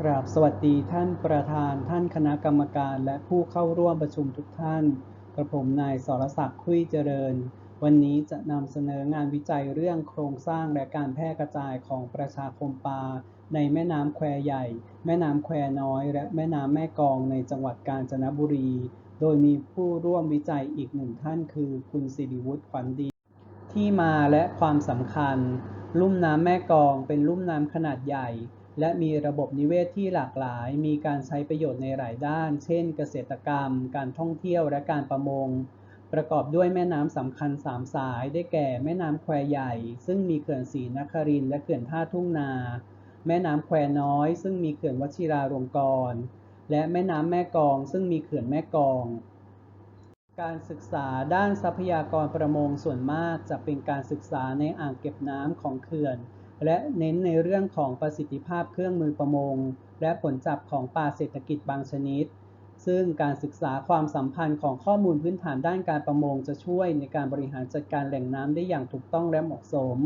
กราบสวัสดีท่านประธานท่านคณะกรรมการและผู้เข้าร่วมประชุมทุกท่าน กระผมนายสรศักดิ์คุยเจริญ วันนี้จะนำเสนองานวิจัยเรื่องโครงสร้างและการแพร่กระจายของประชาคมปลาในแม่น้ำแควใหญ่ แม่น้ำแควน้อย และแม่น้ำแม่กองในจังหวัดกาญจนบุรี โดยมีผู้ร่วมวิจัยอีกหนึ่งท่านคือคุณสิริวุฒิขวัญดี ที่มาและความสำคัญ ลุ่มน้ำแม่กองเป็นลุ่มน้ำขนาดใหญ่ และมีระบบนิเวศที่หลากหลาย มีการใช้ประโยชน์ในหลายด้าน เช่น เกษตรกรรม การท่องเที่ยว และการประมง ประกอบด้วยแม่น้ำสำคัญ3สาย ได้แก่ แม่น้ำแควใหญ่ ซึ่งมีเขื่อนศรีนครินและเขื่อนท่าทุ่งนา แม่น้ำแควน้อย ซึ่งมีเขื่อนวชิราลงกรณ์ และแม่น้ำแม่กอง ซึ่งมีเขื่อนแม่กอง การศึกษาด้านทรัพยากรประมงส่วนมากจะเป็นการศึกษาในอ่างเก็บน้ำของเขื่อน และเน้นในเรื่องของประสิทธิภาพเครื่องมือประมง และผลจับของปลาเศรษฐกิจบางชนิด ซึ่งการศึกษาความสัมพันธ์ของข้อมูลพื้นฐานด้านการประมง จะช่วยในการบริหารจัดการแหล่งน้ำได้อย่างถูกต้องและเหมาะสม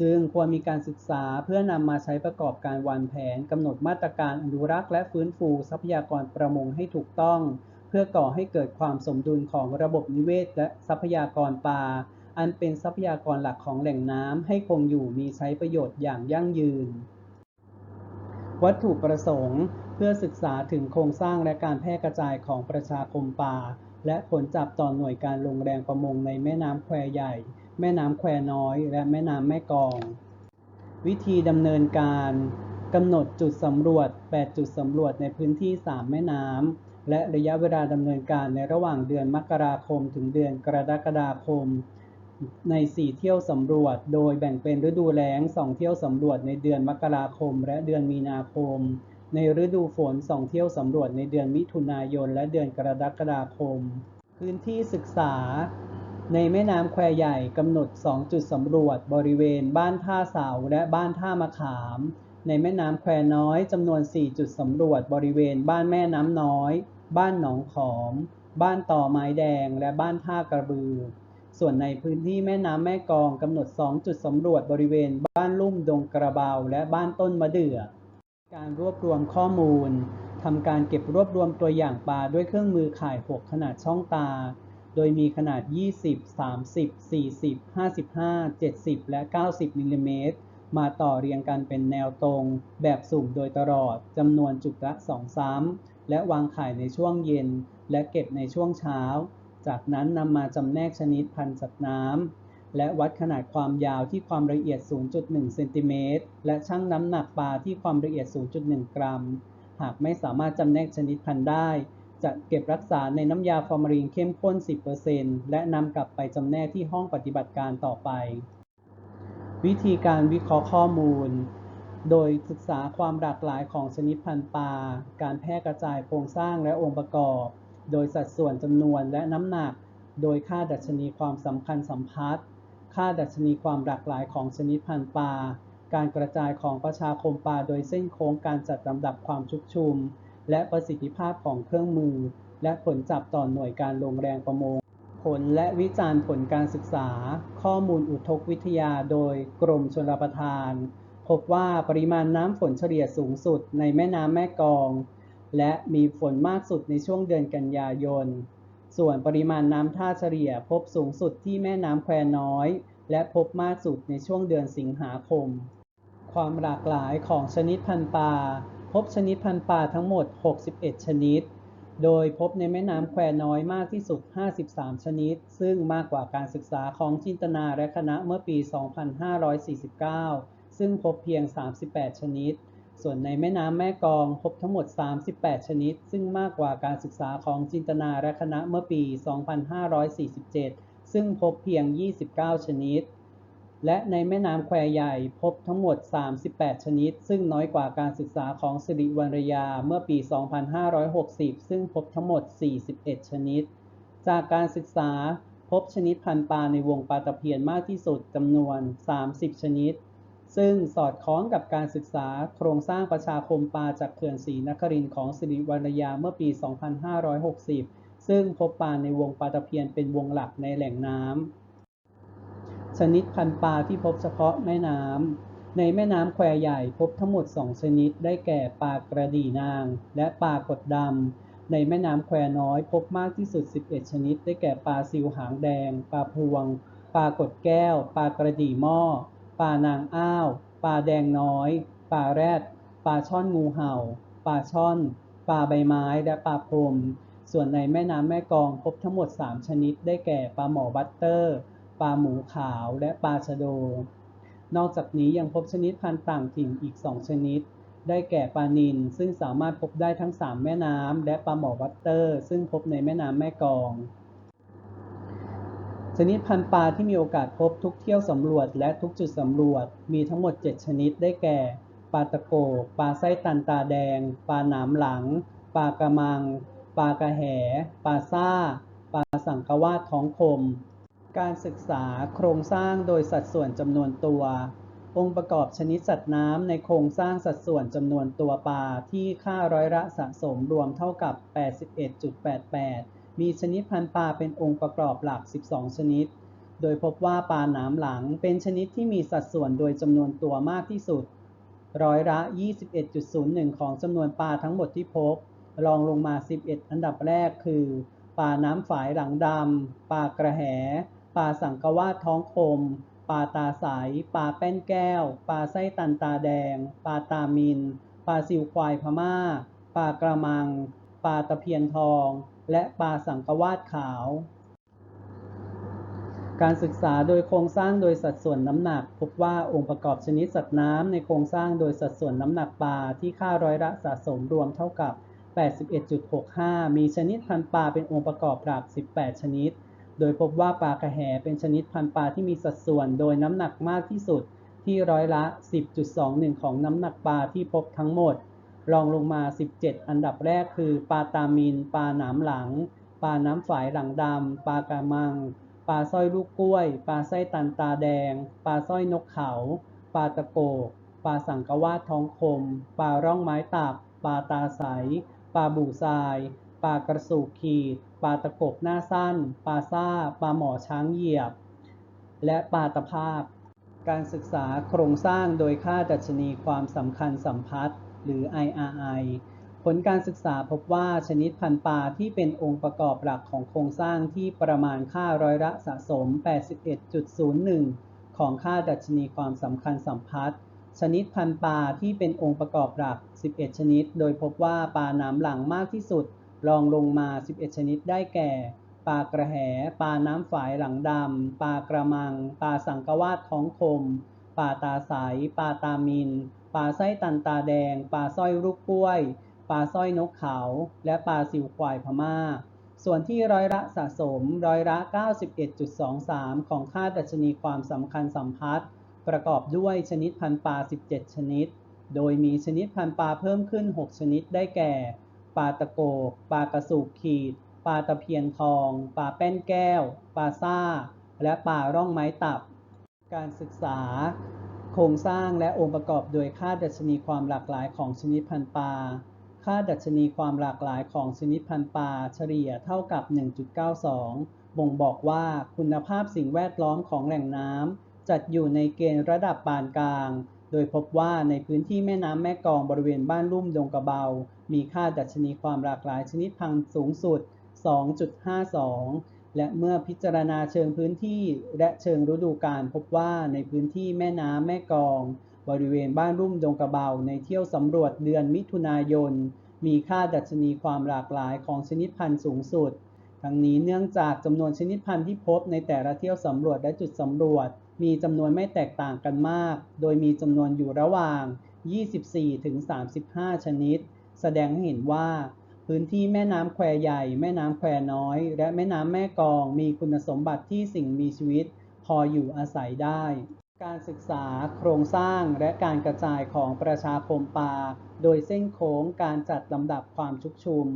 จึงควรมีการศึกษาเพื่อนำมาใช้ประกอบการวางแผนกำหนดมาตรการอนุรักษ์และฟื้นฟูทรัพยากรประมงให้ถูกต้อง เพื่อก่อให้เกิดความสมดุลของระบบนิเวศและทรัพยากรปลา อันเป็นทรัพยากรหลักของแหล่งน้ำให้คงอยู่มีใช้ประโยชน์อย่างยั่งยืน วัตถุประสงค์เพื่อศึกษาถึงโครงสร้างและการแพร่กระจายของประชาคมปลาและผลจับต่อหน่วยการลงแรงประมงในแม่น้ำแควใหญ่ แม่น้ำแควน้อย และแม่น้ำแม่กอง วิธีดำเนินการกำหนดจุดสำรวจ 8 จุดสำรวจในพื้นที่ 3 แม่น้ำ และระยะเวลาดำเนินการในระหว่างเดือนมกราคมถึงเดือนกรกฎาคม ใน 4 เที่ยวสำรวจ โดยแบ่งเป็นฤดูแล้ง 2 เที่ยวสำรวจในเดือนมกราคม และเดือนมีนาคม ในฤดูฝน 2 เที่ยวสำรวจในเดือนมิถุนายน และเดือนกรกฎาคม พื้นที่ศึกษา ในแม่น้ำแควใหญ่กำหนด 2 จุดสำรวจบริเวณ บ้านท่าเสาและบ้านท่ามะขาม ในแม่น้ำแควน้อยจำนวน 4 จุดสำรวจบริเวณ บ้านแม่น้ำน้อย บ้านหนองขอม บ้านต่อไม้แดง และบ้านท่ากระบือ ส่วนในพื้นที่แม่น้ำแม่กองกำหนด 2 จุดสำรวจบริเวณบ้านลุ่มดงกระเบา และบ้านต้นมะเดื่อ การรวบรวมข้อมูลทำการเก็บรวบรวมตัวอย่างปลาด้วยเครื่องมือข่าย 6 ขนาดช่องตา โดยมีขนาด 20 30 40 55 70 และ 90 มิลลิเมตร มาต่อเรียงกันเป็นแนวตรง แบบสุ่มโดยตลอดจำนวนจุดละ 2 ซ้ำและวางข่ายในช่วงเย็น และเก็บในช่วงเช้า จากนั้นนำมาจำแนกชนิดพันธุ์สัตว์น้ำและวัดขนาดความยาวที่ความละเอียด 0.1 เซนติเมตร และชั่งน้ำหนักปลาที่ความละเอียด 0.1 กรัม หากไม่สามารถจำแนกชนิดพันธุ์ได้ จะเก็บรักษาในน้ำยาฟอร์มาลีนเข้มข้น 10%และนำกลับไปจำแนกที่ห้องปฏิบัติการต่อไป วิธีการวิเคราะห์ข้อมูลโดยศึกษาความหลากหลายของชนิดพันธุ์ปลา การแพร่กระจายโครงสร้างและองค์ประกอบ โดยสัดส่วนจำนวนและน้ำหนัก โดยค่าดัชนีความสำคัญสัมพัทธ์ ค่าดัชนีความหลากหลายของชนิดพันธุ์ปลา การกระจายของประชาคมปลาโดยเส้นโค้งการจัดลำดับความชุกชุม และประสิทธิภาพของเครื่องมือ และผลจับต่อหน่วยการลงแรงประมง ผลและวิจารณ์ผลการศึกษา ข้อมูลอุทกวิทยาโดยกรมชลประทาน พบว่าปริมาณน้ำฝนเฉลี่ยสูงสุดในแม่น้ำแม่กอง และมีฝนมากสุดในช่วงเดือนกันยายน ส่วนปริมาณน้ำท่าเฉลี่ยพบสูงสุดที่แม่น้ำแควน้อย และพบมากสุดในช่วงเดือนสิงหาคม ความหลากหลายของชนิดพันธุ์ปลา พบชนิดพันธุ์ปลาทั้งหมด 61 ชนิด โดยพบในแม่น้ำแควน้อยมากที่สุด 53 ชนิด ซึ่งมากกว่าการศึกษาของจินตนาและคณะเมื่อปี 2549 ซึ่งพบเพียง 38 ชนิด ส่วนในแม่น้ำแม่กองพบทั้งหมด 38 ชนิด ซึ่งมากกว่าการศึกษาของจินตนาและคณะเมื่อปี 2547 ซึ่งพบเพียง 29 ชนิด และในแม่น้ำแควใหญ่พบทั้งหมด 38 ชนิด ซึ่งน้อยกว่าการศึกษาของสิริวรรยาเมื่อปี 2560 ซึ่งพบทั้งหมด 41 ชนิด จากการศึกษาพบชนิดพันธุ์ปลาในวงปลาตะเพียนมากที่สุดจำนวน 30 ชนิด ซึ่งสอดคล้องกับการศึกษาโครงสร้างประชาคมปลาจากเขื่อนศรีนครินทร์ของสิริวรรณยาเมื่อปี 2560 ซึ่งพบปลาในวงปลาตะเพียนเป็นวงหลักในแหล่งน้ำ ชนิดพันธุ์ปลาที่พบเฉพาะแม่น้ำ ในแม่น้ำแควใหญ่พบทั้งหมด 2 ชนิด ได้แก่ปลากระดี่นาง และปลากดดำ ในแม่น้ำแควน้อยพบมากที่สุด 11 ชนิด ได้แก่ปลาซิวหางแดง ปลาพวง ปลากดแก้ว ปลากระดี่หม้อ ปลานางอ้าวปลาแดงน้อยปลาแรดปลาช่อนงูเห่าปลาช่อนปลาใบไม้และปลาพรมส่วนในแม่น้ำแม่กองพบทั้งหมด 3 ชนิด ได้แก่ปลาหมอบัตเตอร์ ปลาหมูขาว และปลาชะโด นอกจากนี้ยังพบชนิดพันธุ์ต่างถิ่นอีก 2 ชนิด ได้แก่ปลานิลซึ่งสามารถพบได้ทั้ง 3 แม่น้ำและปลาหมอบัตเตอร์ ซึ่งพบในแม่น้ำแม่กอง ชนิดพันธุ์ปลาที่มีโอกาสพบทุกเที่ยวสำรวจและทุกจุดสำรวจมีทั้งหมด 7 ชนิดได้แก่ ปลาตะโก ปลาไส้ตันตาแดง ปลาหนามหลัง ปลากระมัง ปลากระแห ปลาซ่า ปลาสังกวาดท้องคม การศึกษาโครงสร้างโดยสัดส่วนจำนวนตัว องค์ประกอบชนิดสัตว์น้ำในโครงสร้างสัดส่วนจำนวนตัวปลาที่ค่าร้อยละสะสมรวมเท่ากับ 81.88 มีชนิดพันธุ์ปลาเป็นองค์ประกอบหลัก 12 ชนิด โดยพบว่าปลาหนามหลังเป็นชนิดที่มีสัดส่วนโดยจำนวนตัวมากที่สุด ร้อยละ 21.01 ของจำนวนปลาทั้งหมดที่พบ รองลงมา 11 อันดับแรกคือ ปลาน้ำฝายหลังดำ ปลากระแห ปลาสังกวาดท้องคม ปลาตาใส ปลาแป้นแก้ว ปลาไส้ตันตาแดง ปลาตามิน ปลาซิวควายพม่า ปลากระมัง ปลาตะเพียนทอง และปลาสังกวาดขาว การศึกษาโดยโครงสร้างโดยสัดส่วนน้ำหนัก พบว่าองค์ประกอบชนิดสัตว์น้ำในโครงสร้างโดยสัดส่วนน้ำหนักปลาที่ค่าร้อยละสะสมรวมเท่ากับ 81.65 มีชนิดพันธุ์ปลาเป็นองค์ประกอบหลัก 18 ชนิด โดยพบว่าปลากระแหเป็นชนิดพันธุ์ปลาที่มีสัดส่วนโดยน้ำหนักมากที่สุดที่ร้อยละ 10.21 ของน้ำหนักปลาที่พบทั้งหมด รองลงมา 17 อันดับแรกคือปลาตามินปลาหนามหลังปลาน้ำฝายหลังดำปลากระมังปลาสร้อยลูกกล้วยปลาไส้ตันตาแดงปลาสร้อยนกเขาปลาตะโกกปลาสังกวาดท้องคมปลาร่องไม้ตับปลาตาใสปลาบู่ทรายปลากระสูกขีดปลาตะกบหน้าสั้นปลาซ่าปลาหมอช้างเหยียบ และปลาตะภาพ การศึกษาโครงสร้างโดยค่าดัชนีความสำคัญสัมพัทธ์ หรือ IRI ผลการศึกษาพบว่าชนิดพันธุ์ปลาที่เป็นองค์ประกอบหลักของโครงสร้างที่ประมาณค่าร้อยละสะสม 81.01 ของค่าดัชนีความสำคัญสัมพัทธ์ชนิดพันธุ์ปลาที่เป็นองค์ประกอบหลัก 11 ชนิด โดยพบว่าปลาน้ำหลังมากที่สุดรองลงมา 11 ชนิดได้แก่ ปลากระแห ปลาน้ำฝายหลังดำ ปลากระมัง ปลาสังกวาดท้องคม ปลาตาใส ปลาตามิน ปลาไส้ตันตาแดง ปลาสร้อยลูกกล้วย ปลาสร้อยนกเขา และปลาซิวควายพม่า ส่วนที่ร้อยละสะสมร้อยละ 91.23 ของค่าดัชนีความสำคัญสัมพัทธ์ประกอบด้วยชนิดพันธุ์ปลา 17 ชนิด โดยมีชนิดพันธุ์ปลาเพิ่มขึ้น 6 ชนิดได้แก่ ปลาตะโกก ปลากระสูกขีด ปลาตะเพียนทอง ปลาแป้นแก้ว ปลาซ่า และปลาร่องไม้ตับ การศึกษา โครงสร้างและองค์ประกอบโดยค่าดัชนีความหลากหลายของชนิดพันธุ์ปลา ค่าดัชนีความหลากหลายของชนิดพันธุ์ปลาเฉลี่ยเท่ากับ 1.92 บ่งบอกว่าคุณภาพสิ่งแวดล้อมของแหล่งน้ำจัดอยู่ในเกณฑ์ระดับปานกลาง โดยพบว่าในพื้นที่แม่น้ำแม่กองบริเวณบ้านลุ่มดงกระเบา มีค่าดัชนีความหลากหลายชนิดพันธุ์สูงสุด 2.52 และเมื่อพิจารณาเชิงพื้นที่และเชิงฤดูกาลพบว่าในพื้นที่แม่น้ำแม่กอง บริเวณบ้านรุ่มดงกระเบาในเที่ยวสำรวจเดือนมิถุนายน มีค่าดัชนีความหลากหลายของชนิดพันธุ์สูงสุด ทั้งนี้เนื่องจากจำนวนชนิดพันธุ์ที่พบในแต่ละเที่ยวสำรวจและจุดสำรวจ มีจำนวนไม่แตกต่างกันมาก โดยมีจำนวนอยู่ระหว่าง 24-35 ชนิด แสดงให้เห็นว่า พื้นที่แม่น้ำแควใหญ่ แม่น้ำแควน้อย และแม่น้ำแม่กอง มีคุณสมบัติที่สิ่งมีชีวิต พออยู่อาศัยได้ การศึกษาโครงสร้างและการกระจายของประชาคมปลาโดยเส้นโค้งการจัดลำดับความชุกชุม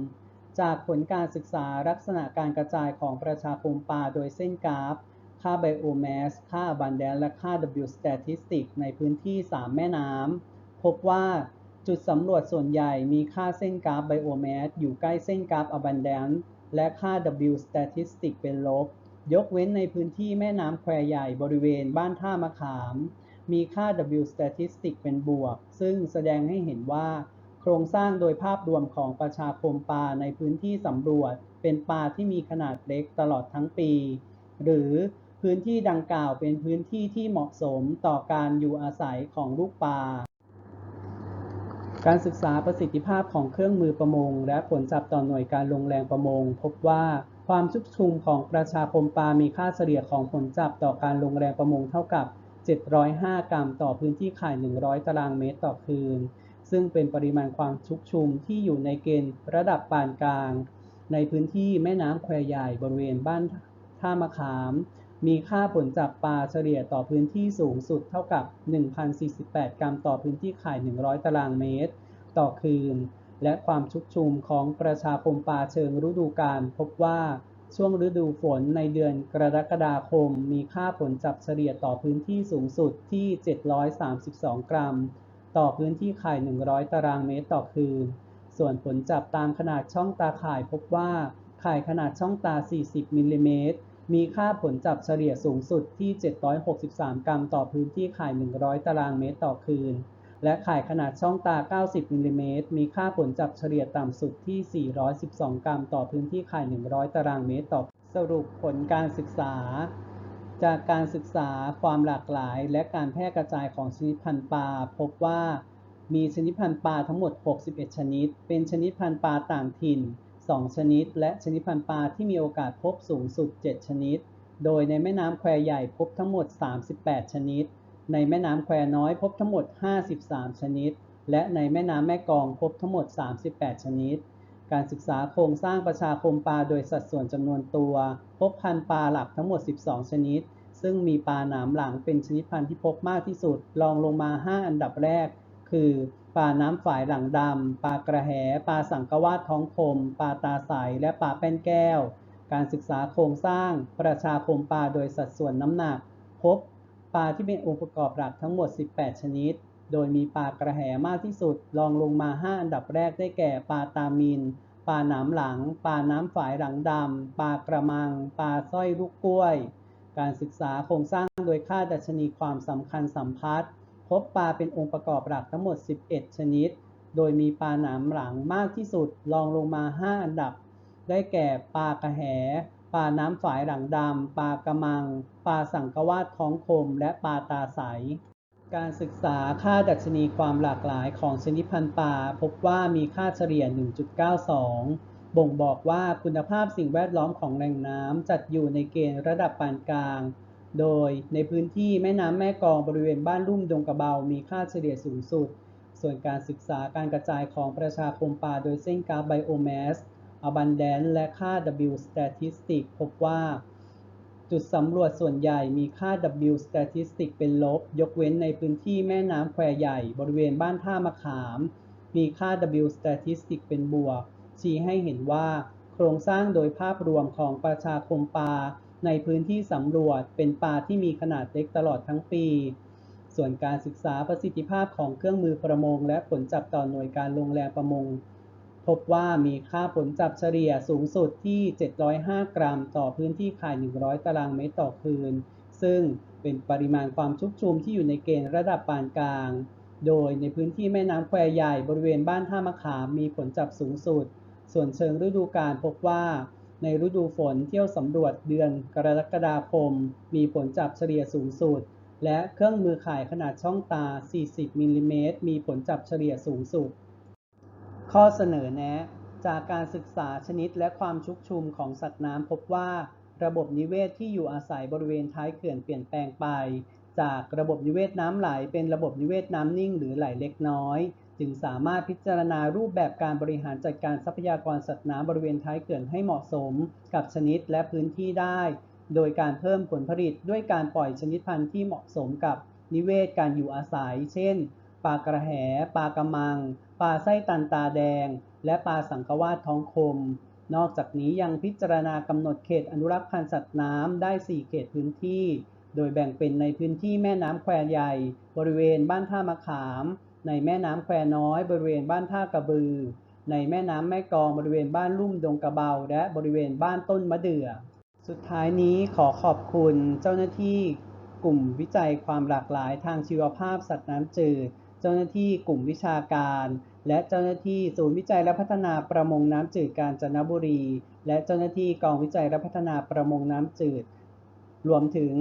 จากผลการศึกษาลักษณะการกระจายของประชาคมปลาโดยเส้นกราฟ ค่า biomass ค่า abundance และค่า W statistic ในพื้นที่ 3 แม่น้ำพบว่า จุดสำรวจส่วนใหญ่มีค่าเส้นกราฟ biomass อยู่ใกล้เส้นกราฟ abundance และค่า W statistic เป็นลบ ยกเว้นในพื้นที่แม่น้ำแควใหญ่บริเวณบ้านท่ามะขาม มีค่า W statistic เป็นบวก ซึ่งแสดงให้เห็นว่า โครงสร้างโดยภาพรวมของประชาคมปลาในพื้นที่สำรวจ เป็นปลาที่มีขนาดเล็กตลอดทั้งปี หรือพื้นที่ดังกล่าวเป็นพื้นที่ที่เหมาะสมต่อการอยู่อาศัยของลูกปลา การศึกษาประสิทธิภาพของเครื่องมือประมง และผลจับต่อหน่วยการลงแรงประมง พบว่าความชุกชุมของประชาคมปลา มีค่าเฉลี่ยของผลจับต่อการลงแรงประมงเท่ากับ 705 กรัมต่อพื้นที่ข่าย 100 ตารางเมตรต่อคืน ซึ่งเป็นปริมาณความชุกชุมที่อยู่ในเกณฑ์ระดับปานกลาง ในพื้นที่แม่น้ำแควใหญ่บริเวณบ้านท่ามะขาม มีค่าผลจับปลาเฉลี่ยต่อพื้นที่สูงสุดเท่ากับ 1,048 กรัมต่อพื้นที่ข่าย 100 ตารางเมตร ต่อคืน และความชุกชุมของประชาคมปลาเชิงฤดูกาลพบว่าช่วงฤดูฝนในเดือนกรกฎาคม มีค่าผลจับเฉลี่ยต่อพื้นที่สูงสุดที่ 732 กรัม ต่อพื้นที่ข่าย 100 ตารางเมตรต่อคืน ส่วนผลจับตามขนาดช่องตาข่ายพบว่า ข่ายขนาดช่องตา 40 มิลลิเมตร มีค่าผลจับเฉลี่ยสูงสุดที่ 763 กรัมต่อพื้นที่ข่าย 100 ตารางเมตรต่อคืน และข่ายขนาดช่องตา 90 มิลลิเมตร มีค่าผลจับเฉลี่ยต่ำสุดที่ 412 กรัมต่อพื้นที่ข่าย 100 ตารางเมตรต่อ สรุปผลการศึกษา จากการศึกษาความหลากหลาย และการแพร่กระจายของชนิดพันธุ์ปลาพบว่ามีชนิดพันธุ์ปลาทั้งหมด 61 ชนิด เป็นชนิดพันธุ์ปลาต่างถิ่น 2 ชนิด และชนิดพันธุ์ปลาที่มีโอกาสพบสูงสุด 7 ชนิด โดยในแม่น้ำแควใหญ่พบทั้งหมด 38 ชนิด ในแม่น้ำแควน้อยพบทั้งหมด 53 ชนิด และในแม่น้ำแม่กองพบทั้งหมด 38 ชนิด การศึกษาโครงสร้างประชาคมปลาโดยสัดส่วนจำนวนตัว พบพันธุ์ปลาหลักทั้งหมด 12 ชนิด ซึ่งมีปลาหนามหลังเป็นชนิดพันธุ์ที่พบมากที่สุดรองลงมา 5 อันดับแรก คือ ปลาน้ำฝายหลังดำปลากระแหปลาสังกวาดท้องคมปลาตาใสและปลาแป้นแก้ว การศึกษาโครงสร้างประชาคมปลาโดยสัดส่วนน้ำหนัก พบปลาที่เป็นองค์ประกอบหลักทั้งหมด 18 ชนิด โดยมีปลากระแหมากที่สุดรองลงมา 5 อันดับแรกได้แก่ปลาตามินปลาหนามหลัง ปลาน้ำฝายหลังดำ ปลากระมัง ปลาสร้อยลูกกล้วย การศึกษาโครงสร้างโดยค่าดัชนีความสำคัญสัมพัทธ์ พบปลาเป็นองค์ประกอบหลักทั้งหมด 11 ชนิด โดยมีปลาหนามหลังมากที่สุดรองลงมา 5 อันดับ ได้แก่ปลากระแห ปลาน้ำฝายหลังดำ ปลากระมัง ปลาสังกวาดท้องคม และปลาตาใส การศึกษาค่าดัชนีความหลากหลายของชนิดพันธุ์ปลาพบว่ามีค่าเฉลี่ย 1.92บ่งบอกว่าคุณภาพสิ่งแวดล้อมของแหล่งน้ำจัดอยู่ในเกณฑ์ระดับปานกลาง โดยในพื้นที่แม่น้ำแม่กองบริเวณบ้านลุ่มดงกระเบา มีค่าเฉลี่ยสูงสุด ส่วนการศึกษาการกระจายของประชาคมปลาโดยเส้นกราฟไบโอแมส abundance และค่า W statistic พบว่า จุดสำรวจส่วนใหญ่มีค่า W statistic เป็นลบ ยกเว้นในพื้นที่แม่น้ำแควใหญ่ บริเวณบ้านท่ามะขาม มีค่า W statistic เป็นบวก ชี้ให้เห็นว่า โครงสร้างโดยภาพรวมของประชาคมปลา ในพื้นที่สำรวจเป็นปลาที่มีขนาดเล็กตลอดทั้งปี ส่วนการศึกษาประสิทธิภาพของเครื่องมือประมง และผลจับต่อหน่วยการลงแรงประมง พบว่ามีค่าผลจับเฉลี่ยสูงสุดที่ 705 กรัม ต่อพื้นที่ข่าย 100 ตารางเมตรต่อคืน ซึ่งเป็นปริมาณความชุกชุมที่อยู่ในเกณฑ์ระดับปานกลาง โดยในพื้นที่แม่น้ำแควใหญ่บริเวณบ้านท่ามะขามมีผลจับสูงสุด ส่วนเชิงฤดูกาลพบว่า ในฤดูฝนเที่ยวสำรวจเดือนกรกฎาคม มีผลจับเฉลี่ยสูงสุด และเครื่องมือข่ายขนาดช่องตา 40มิลลิเมตรมีผลจับเฉลี่ยสูงสุด ข้อเสนอแนะ จากการศึกษาชนิดและความชุกชุมของสัตว์น้ำพบว่า ระบบนิเวศที่อยู่อาศัยบริเวณท้ายเขื่อนเปลี่ยนแปลงไป จากระบบนิเวศน้ำไหลเป็นระบบนิเวศน้ำนิ่งหรือไหลเล็กน้อย จึงสามารถพิจารณารูปแบบการบริหารจัดการทรัพยากรสัตว์น้ำบริเวณท้ายเขื่อนให้เหมาะสมกับชนิดและพื้นที่ได้ โดยการเพิ่มผลผลิตด้วยการปล่อยชนิดพันธุ์ที่เหมาะสมกับนิเวศการอยู่อาศัย เช่น ปลากระแห ปลากระมัง ปลาไส้ตันตาแดง และปลาสังกวาดท้องคม นอกจากนี้ยังพิจารณากำหนดเขตอนุรักษ์พันธุ์สัตว์น้ำได้ 4 เขตพื้นที่ โดยแบ่งเป็นในพื้นที่แม่น้ำแควใหญ่ บริเวณบ้านท่ามะขาม ในแม่น้ำแควน้อยบริเวณบ้านท่ากระบือ ในแม่น้ำแม่กองบริเวณบ้านลุ่มดงกระเบา และบริเวณบ้านต้นมะเดื่อ สุดท้ายนี้ขอขอบคุณเจ้าหน้าที่กลุ่มวิจัยความหลากหลายทางชีวภาพสัตว์น้ำจืด เจ้าหน้าที่กลุ่มวิชาการ และเจ้าหน้าที่ศูนย์วิจัยและพัฒนาประมงน้ำจืดกาญจนบุรี และเจ้าหน้าที่กองวิจัยและพัฒนาประมงน้ำจืด รวมถึง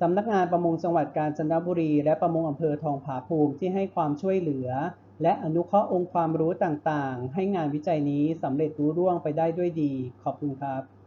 สำนักงานประมงจังหวัดกาญจนบุรี และประมงอำเภอทองผาภูมิที่ให้ความช่วยเหลือ และอนุเคราะห์องค์ความรู้ต่างๆ ให้งานวิจัยนี้สำเร็จรุ่ร่วงไปได้ด้วยดี ขอบคุณครับ